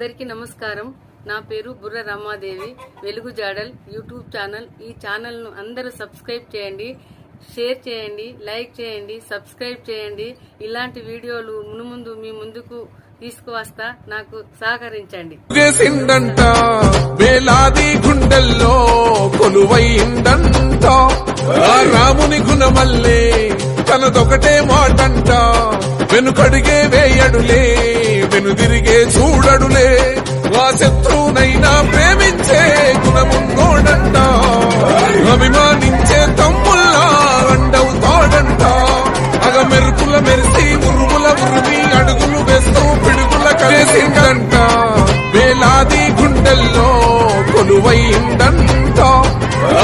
అందరికీ నమస్కారం. నా పేరు బుర్ర రమాదేవి. వెలుగు జాడల్ యూట్యూబ్ ఛానల్. ఈ ఛానల్ను అందరూ సబ్స్క్రైబ్ చేయండి షేర్ చేయండి లైక్ చేయండి సబ్స్క్రైబ్ చేయండి. ఇలాంటి వీడియోలు మునుముందు మీ ముందుకు తీసుకువస్తా నాకు సహకరించండి. చేసిందంట వేలాది గుండెల్లో కొలువైందంట. రాముని గుణమల్లే తనదొకటే మాటంట వెనుకడిగే వేయడులే. వెనుదిరిగే చూడడులే. ఆ శత్రువునైనా ప్రేమించే గుణమున్నోడంట అభిమానించే తమ్ముల్లా అండవుతాడంట అగ మెరుపుల మెరిసి ఉరుముల ఉరిమి అడుగులు వేస్తూ పిడుగుల కలిసిందంట. వేలాది గుండెల్లో కొలువైందంట.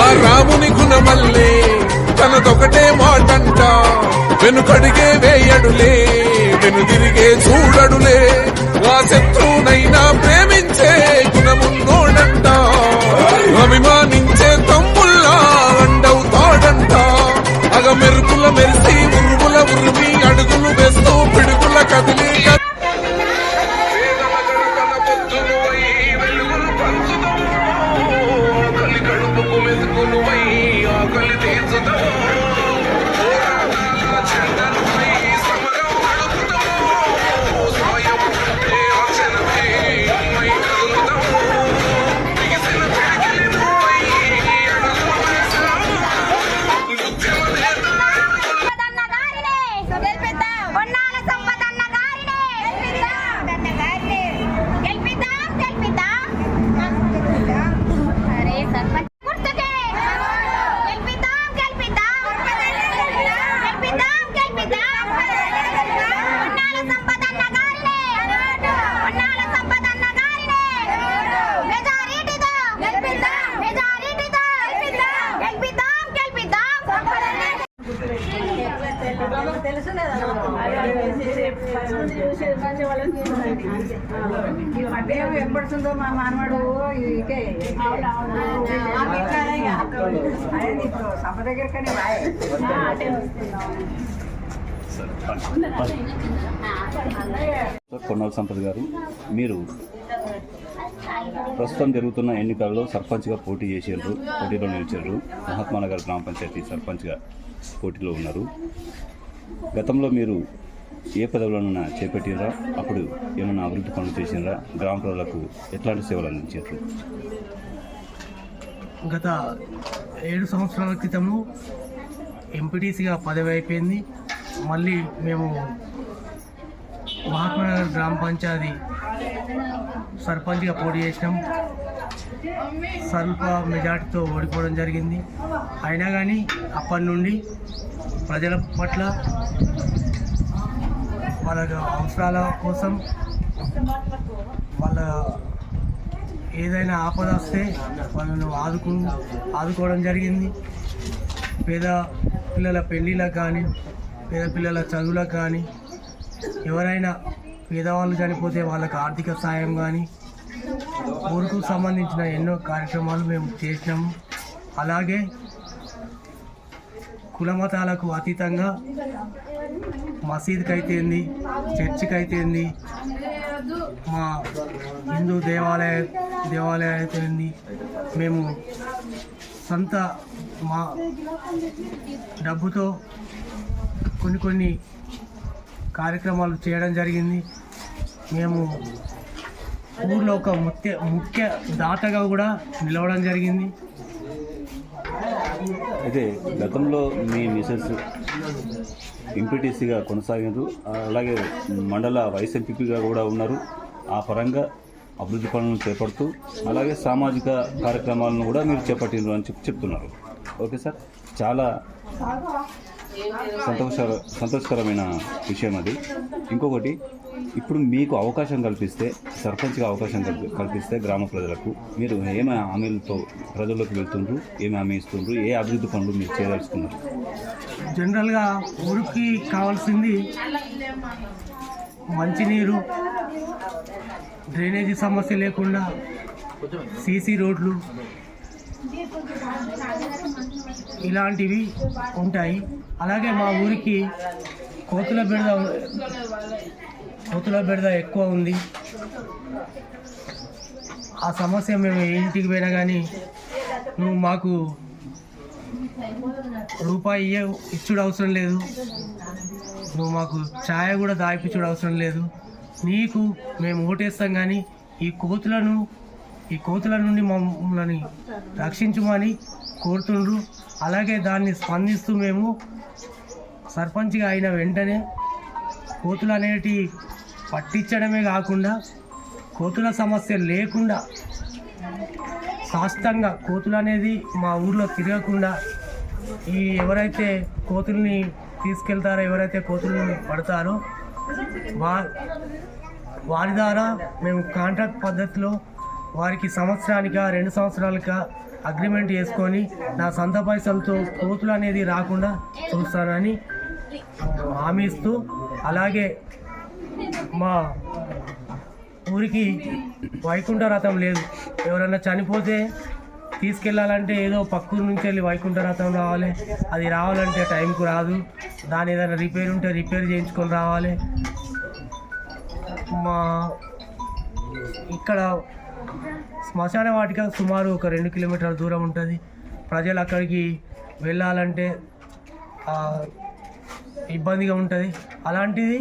ఆ రాముని గుణమల్లే తనదొకటే మాటంట. వెనుకడిగే వేయడులే. మెరుపుల మెరిసి ఉరుముల ఉరిమి అడుగులు వేస్తూ పిడుగుల కదిలి తెలుసు ఎప్పడుతుందో మా మనవాడు ఇకే. అదే ఇప్పుడు సభ దగ్గరకనే వాయే కొన్నాళ్ళ సంపత్ గారు మీరు ప్రస్తుతం జరుగుతున్న ఎన్నికల్లో సర్పంచ్గా పోటీ చేసారు పోటీలో నిలిచారు. మహాత్మానగర్ గ్రామ పంచాయతీ సర్పంచ్గా పోటీలో ఉన్నారు. గతంలో మీరు ఏ పదవులను చేపట్టినరా అప్పుడు ఏమైనా అభివృద్ధి పనులు చేసినరా? గ్రామ ప్రజలకు ఎట్లాంటి సేవలు అందించారు? గత ఏడు సంవత్సరాల క్రితము ఎంపీటీసీగా పదవి అయిపోయింది. మళ్ళీ మేము మహాత్మానగర్ గ్రామ పంచాయతీ సర్పంచ్గా పోటీ చేసినాం. స్వల్ప మెజార్టీతో ఓడిపోవడం జరిగింది. అయినా కానీ అప్పటి నుండి ప్రజల పట్ల వాళ్ళ అవసరాల కోసం వాళ్ళ ఏదైనా ఆపద వస్తే వాళ్ళను ఆదుకు ఆదుకోవడం జరిగింది. పేద పిల్లల పెళ్ళిళ్ళకు కానీ పేద పిల్లల చదువులకు కానీ ఎవరైనా పేదవాళ్ళు చనిపోతే వాళ్ళకి ఆర్థిక సాయం కానీ ఊరుకు సంబంధించిన ఎన్నో కార్యక్రమాలు మేము చేసినాము అలాగే కులమతాలకు అతీతంగా మసీద్కి అయితేంది చర్చికి అయితేంది మా హిందూ దేవాలయ దేవాలయం అయితేంది మేము సొంత మా డబ్బుతో కొన్ని కొన్ని కార్యక్రమాలు చేయడం జరిగింది. మేము ఊర్లో ఒక ముఖ్య ముఖ్య దాతగా కూడా నిలవడం జరిగింది. అయితే గతంలో మీ మిసెస్ ఎంపీటీసీగా కొనసాగారు అలాగే మండల వైస్ ఎంపీపీగా కూడా ఉన్నారు. ఆ పరంగా అభివృద్ధి పనులను చేపడుతూ అలాగే సామాజిక కార్యక్రమాలను కూడా మీరు చేపట్టినారు అని చెప్పి చెప్తున్నారు. Okay sir. చాలా సంతోష సంతోషకరమైన విషయం అది. ఇంకొకటి ఇప్పుడు మీకు అవకాశం కల్పిస్తే సర్పంచ్గా అవకాశం కల్పి కల్పిస్తే గ్రామ ప్రజలకు మీరు ఏమి హామీలతో ప్రజల్లోకి వెళ్తుండ్రు ఏమి హామీ ఇస్తుండ్రు ఏ అభివృద్ధి పనులు మీరు చేయదలుచుకున్నారు? జనరల్గా ఊరికి కావాల్సింది మంచినీరు డ్రైనేజీ సమస్య లేకుండా సీసీ రోడ్లు ఇలాంటివి ఉంటాయి. అలాగే మా ఊరికి కోతుల బెడద కోతుల బెడద ఎక్కువ ఉంది. ఆ సమస్య మేము ఇంటికి పోయినా కానీ నువ్వు మాకు రూపాయి ఇచ్చుడు అవసరం లేదు. నువ్వు మాకు ఛాయ కూడా దాయిపించుడు అవసరం లేదు. నీకు మేము ఓటేస్తాం కానీ ఈ కోతులను ఈ కోతుల నుండి మమ్మల్ని రక్షించమని కోరుతుండ్రు. అలాగే దాన్ని స్పందిస్తూ మేము సర్పంచ్గా అయిన వెంటనే కోతులు అనేటి పట్టించడమే కాకుండా కోతుల సమస్య లేకుండా శాస్త్రంగా కోతులు అనేది మా ఊర్లో తిరగకుండా ఈ ఎవరైతే కోతుల్ని తీసుకెళ్తారో ఎవరైతే కోతుల్ని పడతారో వా వారి ద్వారా మేము కాంట్రాక్ట్ పద్ధతిలో వారికి సంవత్సరానిక రెండు సంవత్సరాలక అగ్రిమెంట్ చేసుకొని నా సొంత పైసలతో కోతులు అనేది రాకుండా చూస్తానని హామీ ఇస్తూ అలాగే మా ఊరికి వైకుంఠ రథం లేదు. ఎవరైనా చనిపోతే తీసుకెళ్ళాలంటే ఏదో పక్కూరు నుంచి వెళ్ళి వైకుంఠ రథం రావాలి. అది రావాలంటే టైంకు రాదు. దాని ఏదైనా రిపేర్ ఉంటే రిపేర్ చేయించుకొని రావాలి. మా ఇక్కడ శ్మశాన వాటిక సుమారు ఒక రెండు కిలోమీటర్ల దూరం ఉంటుంది. ప్రజలు అక్కడికి వెళ్ళాలంటే ఇబ్బందిగా ఉంటుంది. అలాంటిది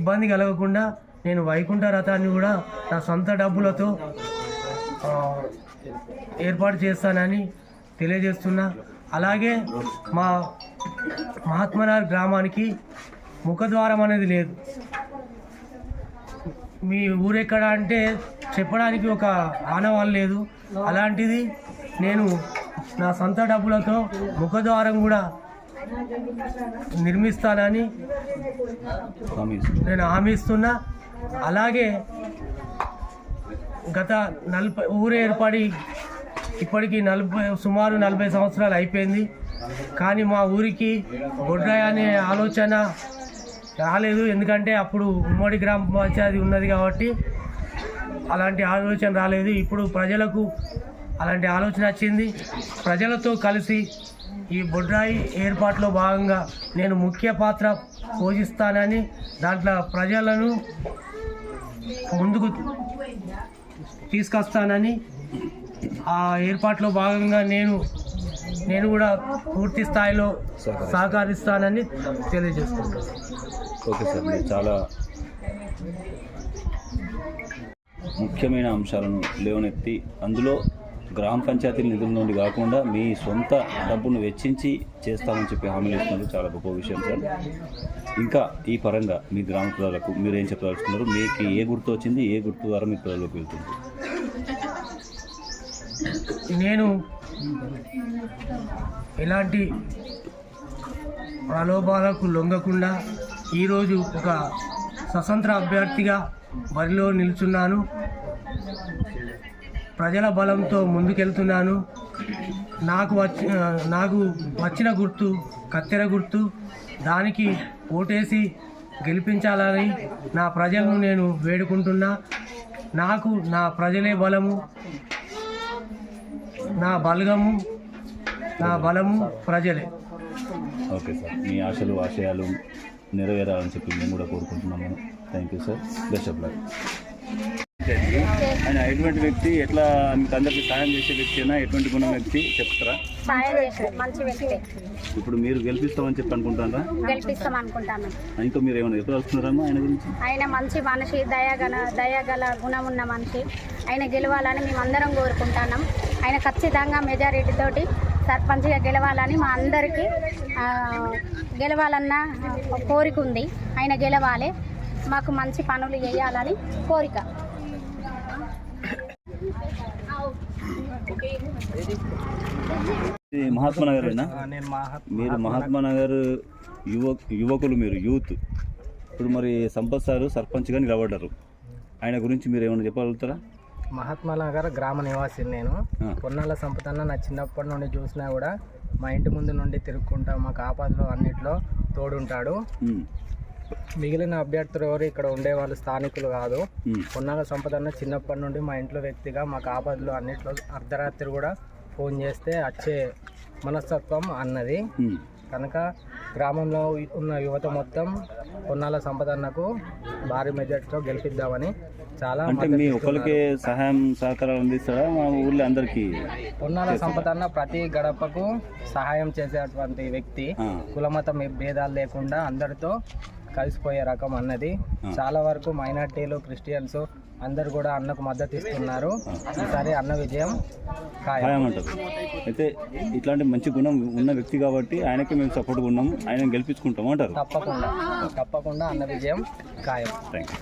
ఇబ్బంది కలగకుండా నేను వైకుంఠ రథాన్ని కూడా నా సొంత డబ్బులతో ఏర్పాటు చేస్తానని తెలియజేస్తున్నా. అలాగే మా మహాత్మనార్ గ్రామానికి ముఖద్వారం అనేది లేదు. మీ ఊరెక్కడ అంటే చెప్పడానికి ఒక ఆనవాళ్ళు లేదు. అలాంటిది నేను నా సొంత డబ్బులతో ముఖద్వారం కూడా నిర్మిస్తానని నేను హామీస్తున్నా అలాగే గత నలభై ఊరు ఏర్పడి ఇప్పటికి నలభై సుమారు నలభై సంవత్సరాలు అయిపోయింది. కానీ మా ఊరికి గొడ్రాయ అనే ఆలోచన రాలేదు. ఎందుకంటే అప్పుడు ఉమ్మడి గ్రామ పంచాయతీ ఉన్నది కాబట్టి అలాంటి ఆలోచన రాలేదు. ఇప్పుడు ప్రజలకు అలాంటి ఆలోచన వచ్చింది. ప్రజలతో కలిసి ఈ బొడ్రాయి ఏర్పాటులో భాగంగా నేను ముఖ్య పాత్ర పోషిస్తానని దాంట్లో ప్రజలను ముందుకు తీసుకొస్తానని ఆ ఏర్పాట్లో భాగంగా నేను నేను కూడా పూర్తి స్థాయిలో సహకరిస్తానని తెలియజేస్తున్నాను. ఓకే సార్ మీరు చాలా ముఖ్యమైన అంశాలను లేవనెత్తి అందులో గ్రామ పంచాయతీ నిధుల నుండి కాకుండా మీ సొంత డబ్బును వెచ్చించి చేస్తామని చెప్పి హామీలు ఇస్తున్నారు చాలా గొప్ప విషయం సార్. ఇంకా ఈ పరంగా మీ గ్రామ ప్రజలకు మీరు ఏం చెప్పదలుచుకున్నారు? మీకు ఏ గుర్తు వచ్చింది? ఏ గుర్తు ద్వారా మీ ప్రజలకు వెళ్తుంది? నేను ఎలాంటి ప్రలోభాలకు లొంగకుండా ఈరోజు ఒక స్వతంత్ర అభ్యర్థిగా బరిలో నిల్చున్నాను. ప్రజల బలంతో ముందుకెళ్తున్నాను. నాకు వచ్చి నాకు వచ్చిన గుర్తు కత్తెర గుర్తు దానికి ఓటేసి గెలిపించాలని నా ప్రజలను నేను వేడుకుంటున్నా. నాకు నా ప్రజలే బలము నా బలగము నా బలము ప్రజలే. ఓకే సార్ మీ ఆశలు ఆశయాలు నెరవేరాలని చెప్పి మేము కూడా కోరుకుంటున్నాము. Thank you sir best of luck ఆయన ఎటువంటి వ్యక్తి ఎట్లా మీకు అందరికీ సాయం చేసే వ్యక్తి అయినా ఎటువంటి గుణం వ్యక్తి చెప్తారా? మంచి వ్యక్తి. ఇప్పుడు మీరు గెలిపిస్తామని చెప్పి అనుకుంటారా? గెలిపిస్తాం అనుకుంటాను ఇంకా మీరు ఏమైనా చెప్పదలుచుకున్నారమ్మా ఆయన గురించి? ఆయన మంచి మనిషి దయగల దయగల గుణం ఉన్న మనిషి. ఆయన గెలవాలని మేము అందరం కోరుకుంటున్నాం. ఆయన ఖచ్చితంగా మెజారిటీతోటి సర్పంచ్గా గెలవాలని మా అందరికీ ఆ, గెలవాలన్న కోరిక ఉంది. ఆయన గెలవాలి. మాకు మంచి పనులు చేయాలని కోరిక. ఇది మహాత్మా నగరేనా నేను మీరు మహాత్మా నగర్ యువ యువకులు మీరు యూత్. ఇప్పుడు మరి సంపత్ సారు సర్పంచ్గా నిలబడ్డారు. ఆయన గురించి మీరు ఏమైనా చెప్పగలుగుతారా? మహాత్మా నగర్ గ్రామ నివాసిని నేను. పొన్నాల సంపదన్న నా చిన్నప్పటి నుండి చూసినా కూడా మా ఇంటి ముందు నుండి తిరుక్కుంటా మాకు ఆపదలో అన్నిట్లో తోడుంటాడు. మిగిలిన అభ్యర్థులు ఎవరు ఇక్కడ ఉండేవాళ్ళు స్థానికులు కాదు. పొన్నాల సంపదన్న చిన్నప్పటి నుండి మా ఇంట్లో వ్యక్తిగా మాకు ఆపదలో అన్నిట్లో అర్ధరాత్రి కూడా ఫోన్ చేస్తే వచ్చే మనస్తత్వం అన్నది. కనుక గ్రామంలో ఉన్న యువత మొత్తం పొన్నాల సంపదన్నకు భారీ మెజార్టీతో గెలిపిద్దామని చాలా అంటే మీ. ఒకరికే సహాయం సహకారాలు అందిస్తాడా మా ఊళ్ళో అందరికీ? పొన్నాల సంపదన్న ప్రతి గడపకు సహాయం చేసేటువంటి వ్యక్తి. కులమత భేదాలు లేకుండా అందరితో కలిసిపోయే రకం అన్నది. చాలా వరకు మైనార్టీలు క్రిస్టియన్స్ అందరు కూడా అన్నకు మద్దతు ఇస్తున్నారు. ఈసారి అన్న విజయం ఖాయం. అంటారు అయితే ఇట్లాంటి మంచి గుణం ఉన్న వ్యక్తి కాబట్టి ఆయనకే మేము సపోర్ట్గా ఉన్నాం ఆయన గెలిపించుకుంటాం అంటారు. తప్పకుండా. తప్పకుండా అన్న విజయం ఖాయం. థ్యాంక్